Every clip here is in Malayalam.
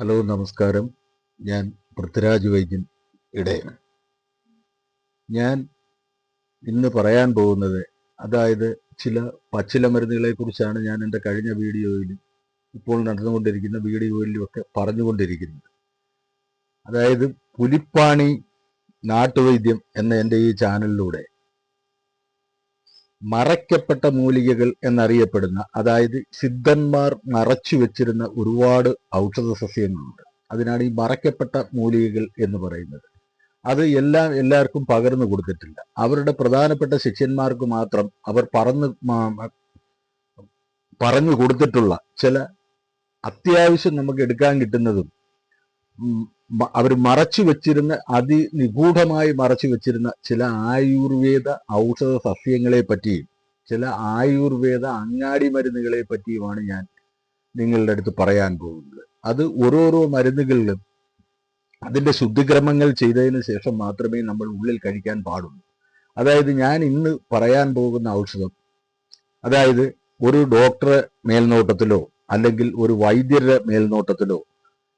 ഹലോ നമസ്കാരം. ഞാൻ പൃഥ്വിരാജ് വൈദ്യൻ ഇടയൻ ഞാൻ ഇന്ന് പറയാൻ പോകുന്നത് അതായത് ചില പച്ചില മരുന്നുകളെ കുറിച്ചാണ് ഞാൻ എന്റെ കഴിഞ്ഞ വീഡിയോയിൽ ഇപ്പോൾ നടന്നുകൊണ്ടിരിക്കുന്ന വീഡിയോയിലും ഒക്കെ പറഞ്ഞുകൊണ്ടിരിക്കുന്നത്. അതായത് പുലിപ്പാണി നാട്ടുവൈദ്യം എന്ന എന്റെ ഈ ചാനലിലൂടെ മറയ്ക്കപ്പെട്ട മൂലികകൾ എന്നറിയപ്പെടുന്ന അതായത് സിദ്ധന്മാർ മറച്ചു വെച്ചിരുന്ന ഒരുപാട് ഔഷധ സസ്യങ്ങളുണ്ട്. അതിനാണ് ഈ മറയ്ക്കപ്പെട്ട മൂലികകൾ എന്ന് പറയുന്നത്. അത് എല്ലാം എല്ലാവർക്കും പകർന്നു കൊടുത്തിട്ടില്ല. അവരുടെ പ്രധാനപ്പെട്ട ശിഷ്യന്മാർക്ക് മാത്രം അവർ പറന്ന് പറഞ്ഞു കൊടുത്തിട്ടുള്ള ചില അത്യാവശ്യം നമുക്ക് എടുക്കാൻ കിട്ടുന്നതും അവർ മറച്ചു വെച്ചിരുന്ന അതിനിഗൂഢമായി മറച്ചു വെച്ചിരുന്ന ചില ആയുർവേദ ഔഷധ സസ്യങ്ങളെ പറ്റിയും ചില ആയുർവേദ അങ്ങാടി മരുന്നുകളെ പറ്റിയുമാണ് ഞാൻ നിങ്ങളുടെ അടുത്ത് പറയാൻ പോകുന്നത്. അത് ഓരോരോ മരുന്നുകളിലും അതിന്റെ ശുദ്ധിക്രമങ്ങൾ ചെയ്തതിന് ശേഷം മാത്രമേ നമ്മൾ ഉള്ളിൽ കഴിക്കാൻ പാടുള്ളൂ. അതായത് ഞാൻ ഇന്ന് പറയാൻ പോകുന്ന ഔഷധം അതായത് ഒരു ഡോക്ടറെ മേൽനോട്ടത്തിലോ അല്ലെങ്കിൽ ഒരു വൈദ്യരുടെ മേൽനോട്ടത്തിലോ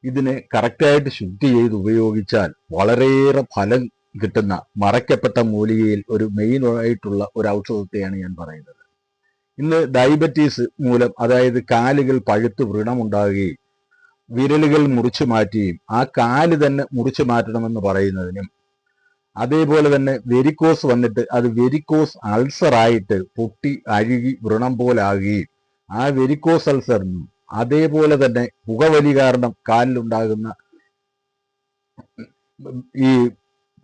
ഇതിനെ കറക്റ്റായിട്ട് ശുദ്ധി ചെയ്ത് ഉപയോഗിച്ചാൽ വളരെയേറെ ഫലം കിട്ടുന്ന മറയ്ക്കപ്പെട്ട മൂലികയിൽ ഒരു മെയിൻ ആയിട്ടുള്ള ഒരു ഔഷധത്തെയാണ് ഞാൻ പറയുന്നത്. ഇന്ന് ഡയബറ്റീസ് മൂലം അതായത് കാലുകൾ പഴുത്ത് വ്രണമുണ്ടാകുകയും വിരലുകൾ മുറിച്ചു മാറ്റുകയും ആ കാൽ തന്നെ മുറിച്ചു മാറ്റണമെന്ന് പറയുന്നതിനും അതേപോലെ തന്നെ വെരിക്കോസ് വന്നിട്ട് അത് വെരിക്കോസ് അൾസർ ആയിട്ട് പൊട്ടി അഴുകി വ്രണം പോലാകുകയും ആ വെരിക്കോസ് അൾസറിനും അതേപോലെ തന്നെ പുകവലി കാരണം കാലിലുണ്ടാകുന്ന ഈ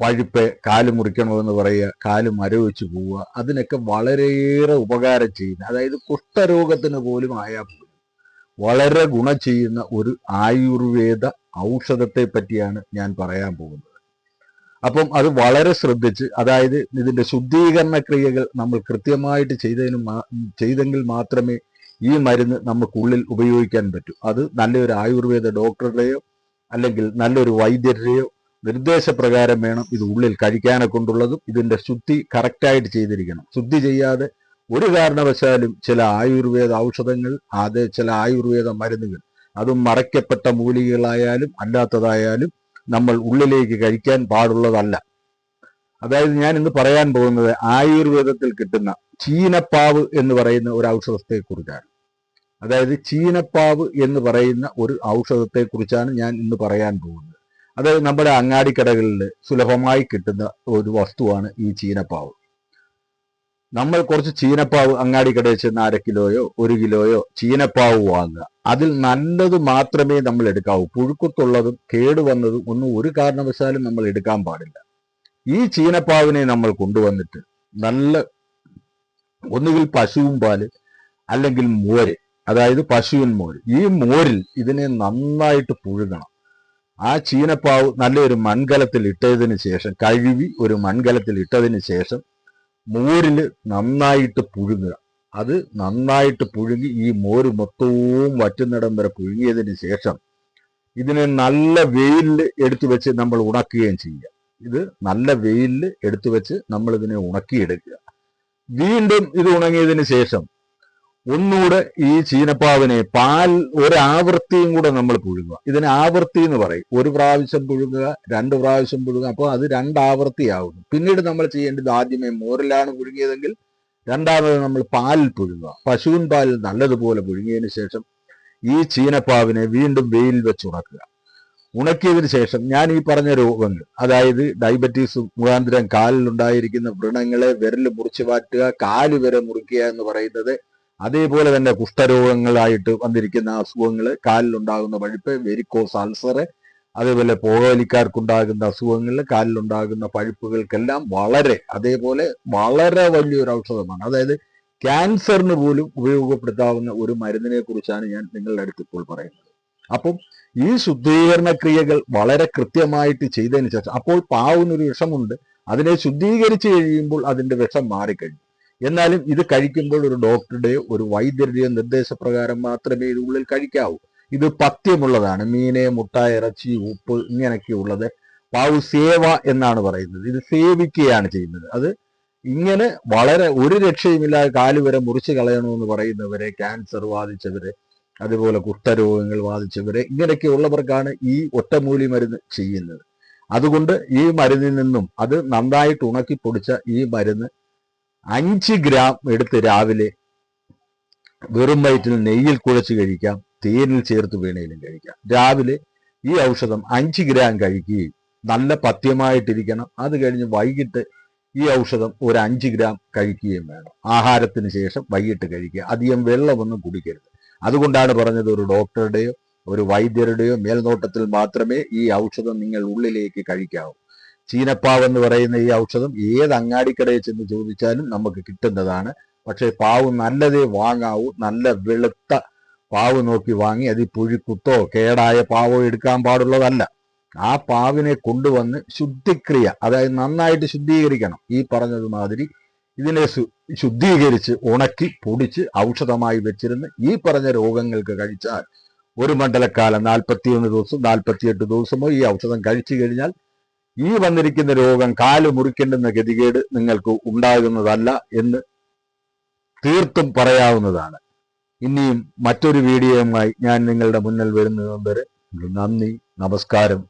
പഴുപ്പ് കാൽ മുറിക്കണമെന്ന് പറയുക കാൽ മരവിച്ച് പോവുക അതിനൊക്കെ വളരെയേറെ ഉപകാരം ചെയ്യുന്ന അതായത് കുഷ്ഠരോഗത്തിന് പോലും ആയാൽ വളരെ ഗുണം ചെയ്യുന്ന ഒരു ആയുർവേദ ഔഷധത്തെ പറ്റിയാണ് ഞാൻ പറയാൻ പോകുന്നത്. അപ്പം അത് വളരെ ശ്രദ്ധിച്ച് അതായത് ഇതിന്റെ ശുദ്ധീകരണ ക്രിയകൾ നമ്മൾ കൃത്യമായിട്ട് ചെയ്തതിന് ചെയ്തെങ്കിൽ മാത്രമേ ഈ മരുന്ന് നമുക്കുള്ളിൽ ഉപയോഗിക്കാൻ പറ്റും. അത് നല്ലൊരു ആയുർവേദ ഡോക്ടറുടെയോ അല്ലെങ്കിൽ നല്ലൊരു വൈദ്യരുടെയോ നിർദ്ദേശപ്രകാരം വേണം ഇത് ഉള്ളിൽ കഴിക്കാനെ കൊണ്ടുള്ളതും ഇതിന്റെ ശുദ്ധി കറക്റ്റായിട്ട് ചെയ്തിരിക്കണം. ശുദ്ധി ചെയ്യാതെ ഒരു കാരണവശാലും ചില ആയുർവേദ ഔഷധങ്ങൾ അത് ചില ആയുർവേദ മരുന്നുകൾ അതും മറയ്ക്കപ്പെട്ട മൂലികകളായാലും അല്ലാത്തതായാലും നമ്മൾ ഉള്ളിലേക്ക് കഴിക്കാൻ പാടുള്ളതല്ല. അതായത് ഞാൻ ഇന്ന് പറയാൻ പോകുന്നത് ആയുർവേദത്തിൽ കിട്ടുന്ന ചീനപ്പാവ് എന്ന് പറയുന്ന ഒരു ഔഷധത്തെക്കുറിച്ചാണ്. അതായത് ചീനപ്പാവ് എന്ന് പറയുന്ന ഒരു ഔഷധത്തെക്കുറിച്ചാണ് ഞാൻ ഇന്ന് പറയാൻ പോകുന്നത്. അതായത് നമ്മുടെ അങ്ങാടിക്കടകളിൽ സുലഭമായി കിട്ടുന്ന ഒരു വസ്തുവാണ് ഈ ചീനപ്പാവ്. നമ്മൾ കുറച്ച് ചീനപ്പാവ് അങ്ങാടിക്കടയിൽ ചെന്ന് അര കിലോയോ ഒരു കിലോയോ ചീനപ്പാവ് വാങ്ങുക. അതിൽ നല്ലത് മാത്രമേ നമ്മൾ എടുക്കാവൂ. പുഴുക്കത്തുള്ളതും കേടുവന്നതും ഒന്നും ഒരു കാരണവശാലും നമ്മൾ എടുക്കാൻ പാടില്ല. ഈ ചീനപ്പാവിനെ നമ്മൾ കൊണ്ടുവന്നിട്ട് നല്ല ഒന്നുകിൽ പശുവും പാൽ അല്ലെങ്കിൽ മോര് അതായത് പശുവിൻ മോര്. ഈ മോരിൽ ഇതിനെ നന്നായിട്ട് പുഴുകണം ആ ചീനപ്പാവ് നല്ലൊരു മൺകലത്തിൽ ഇട്ടതിന് ശേഷം കഴുകി ഒരു മൺകലത്തിൽ ഇട്ടതിന് ശേഷം മോരിൽ നന്നായിട്ട് പുഴുങ്ങുക. അത് നന്നായിട്ട് പുഴുങ്ങി ഈ മോര് മൊത്തവും വറ്റുന്നിടം വരെ പുഴുങ്ങിയതിന് ശേഷം ഇതിനെ നല്ല വെയിലിൽ എടുത്തു വെച്ച് നമ്മൾ ഉണക്കുകയും ചെയ്യുക. ഇത് നല്ല വെയിലിൽ എടുത്തു വെച്ച് നമ്മൾ ഇതിനെ ഉണക്കിയെടുക്കുക. വീണ്ടും ഇത് ഉണങ്ങിയതിന് ശേഷം ഒന്നുകൂടെ ഈ ചീനപ്പാവിനെ പാൽ ഒരാവൃത്തിയും കൂടെ നമ്മൾ പുഴുങ്ങുക. ഇതിന് ആവൃത്തി എന്ന് പറയും. ഒരു പ്രാവശ്യം പുഴുങ്ങുക രണ്ട് പ്രാവശ്യം പുഴുങ്ങുക അപ്പോൾ അത് രണ്ടാവൃത്തിയാവുന്നു. പിന്നീട് നമ്മൾ ചെയ്യേണ്ടത് ആദ്യമേ മോരിലാണ് പുഴുങ്ങിയതെങ്കിൽ രണ്ടാമത് നമ്മൾ പാലിൽ പുഴുങ്ങുക. പശുവിൻ പാലിൽ നല്ലതുപോലെ പുഴുങ്ങിയതിന് ശേഷം ഈ ചീനപ്പാവിനെ വീണ്ടും വെയിൽ വെച്ച് ഉണക്കുക. ഉണക്കിയതിന് ശേഷം ഞാൻ ഈ പറഞ്ഞ രോഗങ്ങൾ അതായത് ഡയബറ്റീസ് മുഖാന്തരം കാലിൽ ഉണ്ടായിരിക്കുന്ന വ്രണങ്ങളെ വിരൽ മുറിച്ചു മാറ്റുക കാൽ വരെ മുറിക്കുക എന്ന് പറയുന്നത് അതേപോലെ തന്നെ കുഷ്ഠരോഗങ്ങളായിട്ട് വന്നിരിക്കുന്ന അസുഖങ്ങൾ കാലിലുണ്ടാകുന്ന പഴുപ്പ് വെരിക്കോസ് അൾസർ അതേപോലെ പോകവലിക്കാർക്കുണ്ടാകുന്ന അസുഖങ്ങൾ കാലിലുണ്ടാകുന്ന പഴുപ്പുകൾക്കെല്ലാം വളരെ അതേപോലെ വളരെ വലിയൊരു ഔഷധമാണ്. അതായത് ക്യാൻസറിന് പോലും ഉപയോഗപ്പെടുത്താവുന്ന ഒരു മരുന്നിനെ കുറിച്ചാണ് ഞാൻ നിങ്ങളുടെ അടുത്ത് ഇപ്പോൾ പറയുന്നത്. അപ്പം ഈ ശുദ്ധീകരണ ക്രിയകൾ വളരെ കൃത്യമായിട്ട് ചെയ്തതിന് ശേഷം അപ്പോൾ പാവുന്നൊരു വിഷമുണ്ട്. അതിനെ ശുദ്ധീകരിച്ച് കഴിയുമ്പോൾ അതിന്റെ വിഷം മാറിക്കഴിഞ്ഞു. എന്നാലും ഇത് കഴിക്കുമ്പോൾ ഒരു ഡോക്ടറുടെയോ ഒരു വൈദ്യരുടെയോ നിർദ്ദേശപ്രകാരം മാത്രമേ ഇതിനുള്ളിൽ കഴിക്കാവൂ. ഇത് പഥ്യമുള്ളതാണ്. മീന് മുട്ട ഇറച്ചി ഉപ്പ് ഇങ്ങനെയൊക്കെയുള്ളത് പാവു സേവ എന്നാണ് പറയുന്നത്. ഇത് സേവിക്കുകയാണ് ചെയ്യുന്നത്. അത് ഇങ്ങനെ വളരെ ഒരു രക്ഷയുമില്ലാതെ കാലുവരെ മുറിച്ചു കളയണമെന്ന് പറയുന്നവരെ ക്യാൻസർ ബാധിച്ചവര് അതുപോലെ കുഷ്ഠരോഗങ്ങൾ ബാധിച്ചവരെ ഇങ്ങനെയൊക്കെ ഉള്ളവർക്കാണ് ഈ ഒറ്റമൂലി മരുന്ന് ചെയ്യുന്നത്. അതുകൊണ്ട് ഈ മരുന്നിൽ നിന്നും അത് നന്നായിട്ട് ഉണക്കി പൊടിച്ച ഈ മരുന്ന് അഞ്ച് ഗ്രാം എടുത്ത് രാവിലെ വെറും വയറ്റിൽ നെയ്യിൽ കുഴച്ച് കഴിക്കാം തേനിൽ ചേർത്ത് വീണയിലും കഴിക്കാം. രാവിലെ ഈ ഔഷധം അഞ്ച് ഗ്രാം കഴിക്കുകയും നല്ല പഥ്യമായിട്ടിരിക്കണം. അത് കഴിഞ്ഞ് വൈകിട്ട് ഈ ഔഷധം ഒരു അഞ്ച് ഗ്രാം കഴിക്കുകയും വേണം. ആഹാരത്തിന് ശേഷം വൈകിട്ട് കഴിക്കുക. അധികം വെള്ളമൊന്നും കുടിക്കരുത്. അതുകൊണ്ടാണ് പറഞ്ഞത് ഒരു ഡോക്ടറുടെയോ ഒരു വൈദ്യരുടെയോ മേൽനോട്ടത്തിൽ മാത്രമേ ഈ ഔഷധം നിങ്ങൾ ഉള്ളിലേക്ക് കഴിക്കാവൂ. ചീനപ്പാവ് എന്ന് പറയുന്ന ഈ ഔഷധം ഏത് അങ്ങാടിക്കടയിൽ ചെന്ന് ചോദിച്ചാലും നമുക്ക് കിട്ടുന്നതാണ്. പക്ഷേ പാവ് നല്ലതേ വാങ്ങാവൂ നല്ല വെളുത്ത പാവ് നോക്കി വാങ്ങി അത് ഈ പുഴിക്കുത്തോ കേടായ പാവോ എടുക്കാൻ പാടുള്ളതല്ല. ആ പാവിനെ കൊണ്ടുവന്ന് ശുദ്ധിക്രിയ അതായത് നന്നായിട്ട് ശുദ്ധീകരിക്കണം. ഈ പറഞ്ഞതുമാതിരി ഇതിനെ ശുദ്ധീകരിച്ച് ഉണക്കി പൊടിച്ച് ഔഷധമായി വെച്ചിരുന്ന് ഈ പറഞ്ഞ രോഗങ്ങൾക്ക് കഴിച്ചാൽ ഒരു മണ്ഡലക്കാലം നാൽപ്പത്തിയൊന്ന് ദിവസം നാൽപ്പത്തിയെട്ട് ദിവസമോ ഈ ഔഷധം കഴിച്ചു കഴിഞ്ഞാൽ ഈ വന്നിരിക്കുന്ന രോഗം കാൽ മുറിക്കേണ്ടുന്ന ഗതികേട് നിങ്ങൾക്ക് ഉണ്ടാകുന്നതല്ല എന്ന് തീർത്തും പറയാവുന്നതാണ്. ഇനിയും മറ്റൊരു വീഡിയോയുമായി ഞാൻ നിങ്ങളുടെ മുന്നിൽ വരുന്നതും വരെ നന്ദി നമസ്കാരം.